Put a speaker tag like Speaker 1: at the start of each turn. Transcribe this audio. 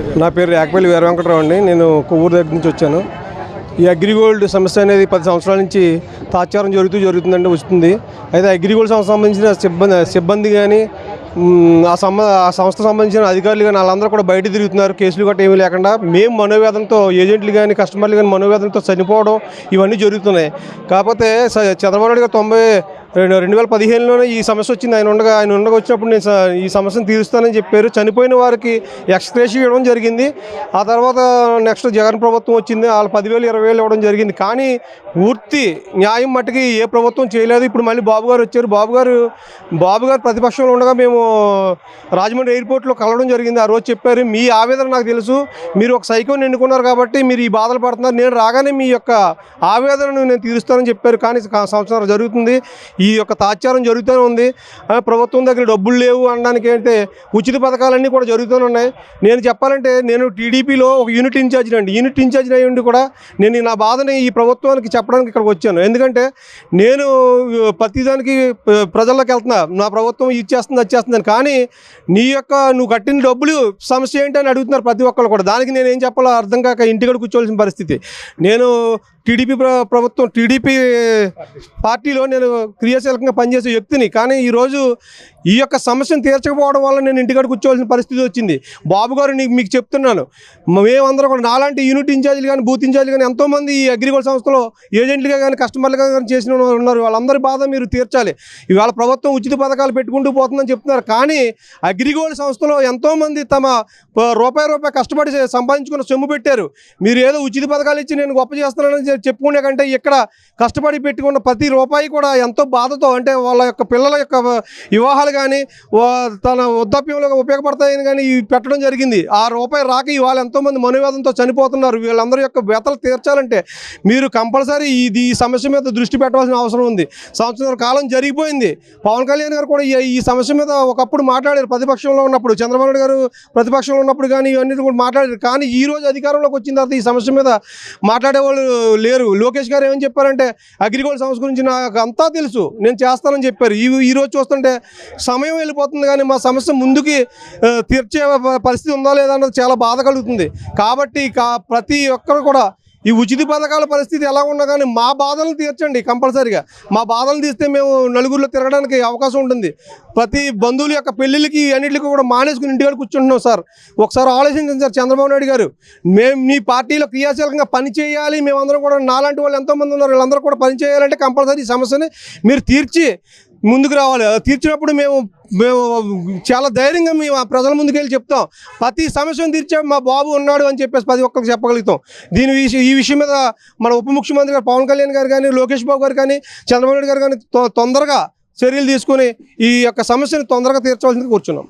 Speaker 1: నా పేరు యాకపల్లి వీర వెంకటరావు అండి. నేను కొవ్వూరు దగ్గర నుంచి వచ్చాను. ఈ అగ్రిగోల్డ్ సమస్య అనేది పది సంవత్సరాల నుంచి తాచారం జరుగుతూ జరుగుతుందండి వస్తుంది. అయితే అగ్రిగోల్డ్ సంస్థ సంబంధించిన సిబ్బంది సిబ్బంది కానీ ఆ సంబ ఆ సంస్థ సంబంధించిన అధికారులు కానీ వాళ్ళందరూ కూడా బయట తిరుగుతున్నారు. కేసులు గట్రా ఏమీ లేకుండా మేము మనోవేదంతో ఏజెంట్లు కానీ కస్టమర్లు కానీ మనోవేదంతో చనిపోవడం ఇవన్నీ జరుగుతున్నాయి. కాకపోతే స- చంద్రబాబు నాయుడు గారు తొంభై రెండు రెండు వేల పదిహేనులోనే ఈ సమస్య వచ్చింది. ఆయన ఉండగా ఆయన ఉండగా వచ్చినప్పుడు నేను ఈ సమస్యను తీరుస్తానని చెప్పారు. చనిపోయిన వారికి ఎక్స్ప్రెస్ ఇవ్వడం జరిగింది. ఆ తర్వాత నెక్స్ట్ జగన్ ప్రభుత్వం వచ్చింది. వాళ్ళు పదివేలు ఇరవై వేలు ఇవ్వడం జరిగింది. కానీ పూర్తి న్యాయం మట్టుకి ఏ ప్రభుత్వం చేయలేదు. ఇప్పుడు మళ్ళీ బాబు గారు వచ్చారు. బాబు గారు బాబు గారు ప్రతిపక్షంలో ఉండగా మేము రాజమండ్రి ఎయిర్పోర్ట్లో కలవడం జరిగింది. ఆ రోజు చెప్పారు. మీ ఆవేదన నాకు తెలుసు. మీరు ఒక సైకోని ఎన్నుకున్నారు కాబట్టి మీరు ఈ బాధలు పడుతున్నారు. నేను రాగానే మీ యొక్క ఆవేదనను నేను తీరుస్తానని చెప్పారు. కానీ సంవత్సరాలు సంవత్సరం జరుగుతుంది. ఈ యొక్క తాత్చారం జరుగుతూనే ఉంది. ప్రభుత్వం దగ్గర డబ్బులు లేవు అనడానికి ఏంటంటే ఉచిత పథకాలన్నీ కూడా జరుగుతూనే ఉన్నాయి. నేను చెప్పాలంటే నేను టీడీపీలో ఒక యూనిట్ ఇన్ఛార్జ్ అండి. యూనిట్ ఇన్ఛార్జ్ అయ్యి కూడా నేను నా బాధని ఈ ప్రభుత్వానికి చెప్పడానికి ఇక్కడికి వచ్చాను. ఎందుకంటే నేను ప్రతిదానికి ప్రజల్లోకి వెళ్తున్నా. నా ప్రభుత్వం ఇచ్చేస్తుంది వచ్చేస్తుందని కానీ నీ యొక్క నువ్వు కట్టిన డబ్బులు సమస్య ఏంటి అని అడుగుతున్నారు ప్రతి ఒక్కరు కూడా. దానికి నేను ఏం చెప్పాలో అర్థం కాక ఇంటికడ కూర్చోవలసిన పరిస్థితి. నేను టీడీపీ ప్రభుత్వం టీడీపీ పార్టీలో నేను క్రియాశీలకంగా పనిచేసే వ్యక్తిని. కానీ ఈరోజు ఈ యొక్క సమస్యను తీర్చకపోవడం వల్ల నేను ఇంటికాడ కూర్చోవాల్సిన పరిస్థితి వచ్చింది. బాబు గారు నీకు మీకు చెప్తున్నాను. మేమందరం కూడా నాలాంటి యూనిట్ ఇన్ఛార్జీలు కానీ బూత్ ఇన్ఛార్జీలు కానీ ఎంతోమంది ఈ అగ్రికల్చర్ సంస్థలో ఏజెంట్లుగా కానీ కస్టమర్లుగా కానీ చేసిన ఉన్నారు. వాళ్ళందరి బాధ మీరు తీర్చాలి. ఇవాళ ప్రభుత్వం ఉచిత పథకాలు పెట్టుకుంటూ పోతుందని చెప్తున్నారు. కానీ అగ్రిగోల్డ్ సంస్థలో ఎంతోమంది తమ రూపాయి రూపాయి కష్టపడి సంపాదించుకున్న సొమ్ము పెట్టారు. మీరు ఏదో ఉచిత పథకాలు ఇచ్చి నేను గొప్ప చేస్తున్నానని చెప్పుకునే కంటే ఇక్కడ కష్టపడి పెట్టుకున్న ప్రతి రూపాయి కూడా ఎంతో బాధతో అంటే వాళ్ళ యొక్క పిల్లల యొక్క వివాహాలు కానీ తన వృద్ధాప్యంలో ఉపయోగపడతాయని కానీ ఇవి పెట్టడం జరిగింది. ఆ రూపాయి రాక ఇవాళ ఎంతోమంది మనోవేదంతో చనిపోతున్నారు. వీళ్ళందరి యొక్క వ్యతలు తీర్చాలంటే మీరు కంపల్సరీ ఇది ఈ సమస్య మీద దృష్టి పెట్టవలసిన అవసరం ఉంది. సంవత్సరం కాలం జరిగిపోయింది. పవన్ కళ్యాణ్ గారు కూడా ఈ ఈ సమస్య మీద ఒకప్పుడు మాట్లాడారు. ప్రతిపక్షంలో ఉన్నప్పుడు చంద్రబాబు నాయుడు గారు ప్రతిపక్షంలో ఉన్నప్పుడు కానీ ఇవన్నీ కూడా మాట్లాడారు. కానీ ఈ రోజు అధికారంలోకి వచ్చిన తర్వాత ఈ సమస్య మీద మాట్లాడేవాళ్ళు లేరు. లోకేష్ గారు ఏమని చెప్పారంటే అగ్రికల్చర్ సంస్థ గురించి నాకు అంతా తెలుసు. నేను చేస్తానని చెప్పారు. ఈ ఈరోజు చూస్తుంటే సమయం వెళ్ళిపోతుంది కానీ మా సమస్య ముందుకి తీర్చే ప- పరిస్థితి ఉందా లేదా అన్నది చాలా బాధ కలుగుతుంది. కాబట్టి కా ప్రతి ఒక్కరు కూడా ఈ ఉచిత పథకాల పరిస్థితి ఎలా ఉన్నా కానీ మా బాధలను తీర్చండి కంపల్సరీగా. మా బాధలు తీస్తే మేము నలుగురిలో తిరగడానికి అవకాశం ఉంటుంది. ప్రతి బంధువుల యొక్క పెళ్ళిళ్ళకి అన్నింటికి కూడా మానేసుకుని ఇంటికాడ కూర్చుంటున్నాం సార్. ఒకసారి ఆలోచించండి సార్ చంద్రబాబు నాయుడు గారు. మేము మీ పార్టీలో క్రియాశీలకంగా పని చేయాలి. మేమందరం కూడా నాలాంటి వాళ్ళు ఎంతోమంది ఉన్నారు. వీళ్ళందరూ కూడా పని చేయాలంటే కంపల్సరీ ఈ సమస్యని మీరు తీర్చి ముందుకు రావాలి. తీర్చినప్పుడు మేము మేము చాలా ధైర్యంగా మేము ఆ ప్రజల ముందుకు వెళ్ళి చెప్తాం. ప్రతి సమస్యను తీర్చే మా బాబు ఉన్నాడు అని చెప్పేసి ప్రతి ఒక్కరికి చెప్పగలుగుతాం. దీని విషయం ఈ విషయం మీద మన ఉప ముఖ్యమంత్రి గారు పవన్ కళ్యాణ్ గారు కానీ లోకేష్ బాబు గారు కానీ చంద్రబాబు నాయుడు గారు కానీ తొ- తొందరగా చర్యలు తీసుకొని ఈ యొక్క సమస్యను తొందరగా తీర్చవలసింది కూర్చున్నాం.